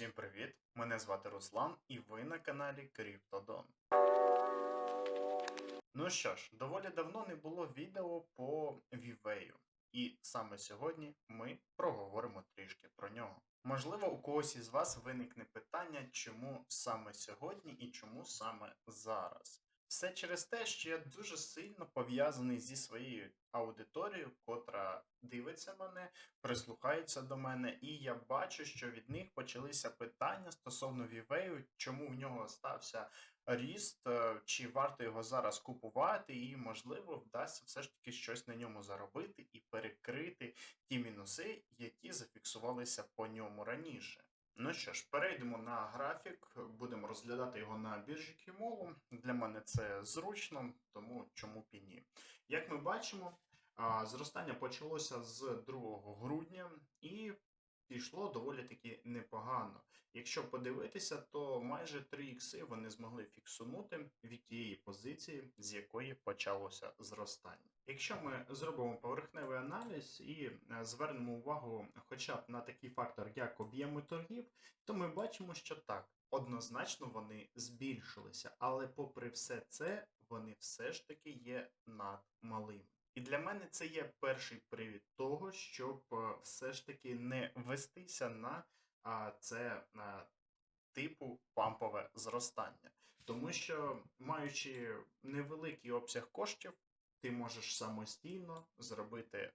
Всім привіт! Мене звати Руслан, і ви на каналі Криптодон. Ну що ж, доволі давно не було відео по Вівею, і саме сьогодні ми проговоримо трішки про нього. Можливо, у когось із вас виникне питання, чому саме сьогодні і чому саме зараз. Все через те, що я дуже сильно пов'язаний зі своєю аудиторією, котра дивиться мене, прислухається до мене, і я бачу, що від них почалися питання стосовно Вівею, чому в нього стався ріст, е, чи варто його зараз купувати, і можливо вдасться все ж таки щось на ньому заробити і перекрити ті мінуси, які зафіксувалися по ньому раніше. Ну що ж, перейдемо на графік, будемо розглядати його на біржі Кімолу. Для мене це зручно, тому чому б і ні. Як ми бачимо, зростання почалося з 2 грудня і пішло доволі таки непогано. Якщо подивитися, то майже 3 ікси вони змогли фіксунути від тієї позиції, з якої почалося зростання. Якщо ми зробимо поверхневий аналіз і е, звернемо увагу хоча б на такий фактор, як об'єми торгів, то ми бачимо, що так, однозначно вони збільшилися, але попри все це, вони все ж таки є надмалими. І для мене це є перший привід того, щоб е, все ж таки не вестися на це а, типу пампове зростання. Тому що, маючи невеликий обсяг коштів, ти можеш самостійно зробити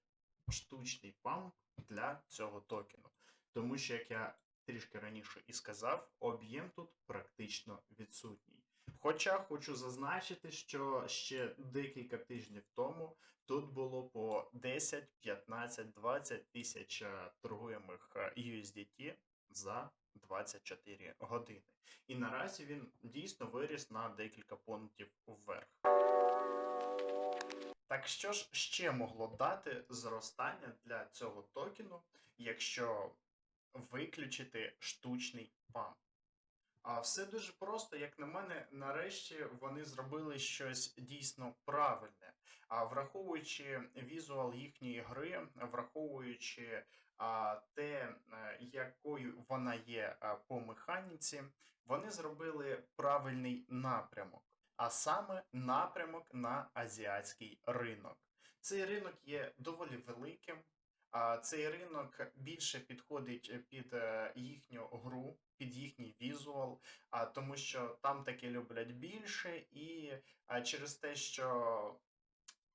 штучний памп для цього токену. Тому що, як я трішки раніше і сказав, об'єм тут практично відсутній. Хоча хочу зазначити, що ще декілька тижнів тому тут було по 10, 15, 20 тисяч е, торгуємих е, USDT за 24 години. І наразі він дійсно виріс на декілька пунктів вверх. Так що ж ще могло дати зростання для цього токену, якщо виключити штучний памп? А все дуже просто, як на мене, нарешті вони зробили щось дійсно правильне. А враховуючи візуал їхньої гри, враховуючи а, те, е, якою вона є по механіці, вони зробили правильний напрямок, а саме напрямок на азіатський ринок. Цей ринок є доволі. А цей ринок більше підходить під е, їхню гру, під їхній візуал, а тому що там таки люблять більше, і через те, що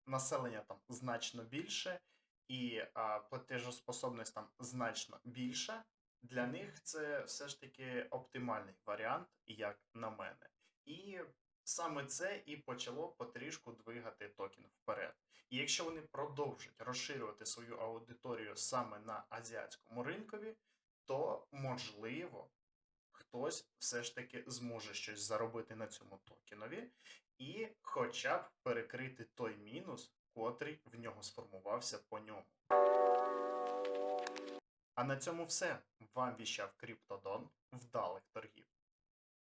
населення там значно більше, і платежоспособність там значно більша, для них це все ж таки оптимальний варіант, як на мене. І саме це і почало потрішку двигати токен вперед. І якщо вони продовжать розширювати свою аудиторію саме на азіатському ринкові, то можливо хтось все ж таки зможе щось заробити на цьому токенові, і хоча б перекрити той мінус, котрий в нього сформувався по ньому. А на цьому все. Вам віщав Криптодон. Вдалих торгів.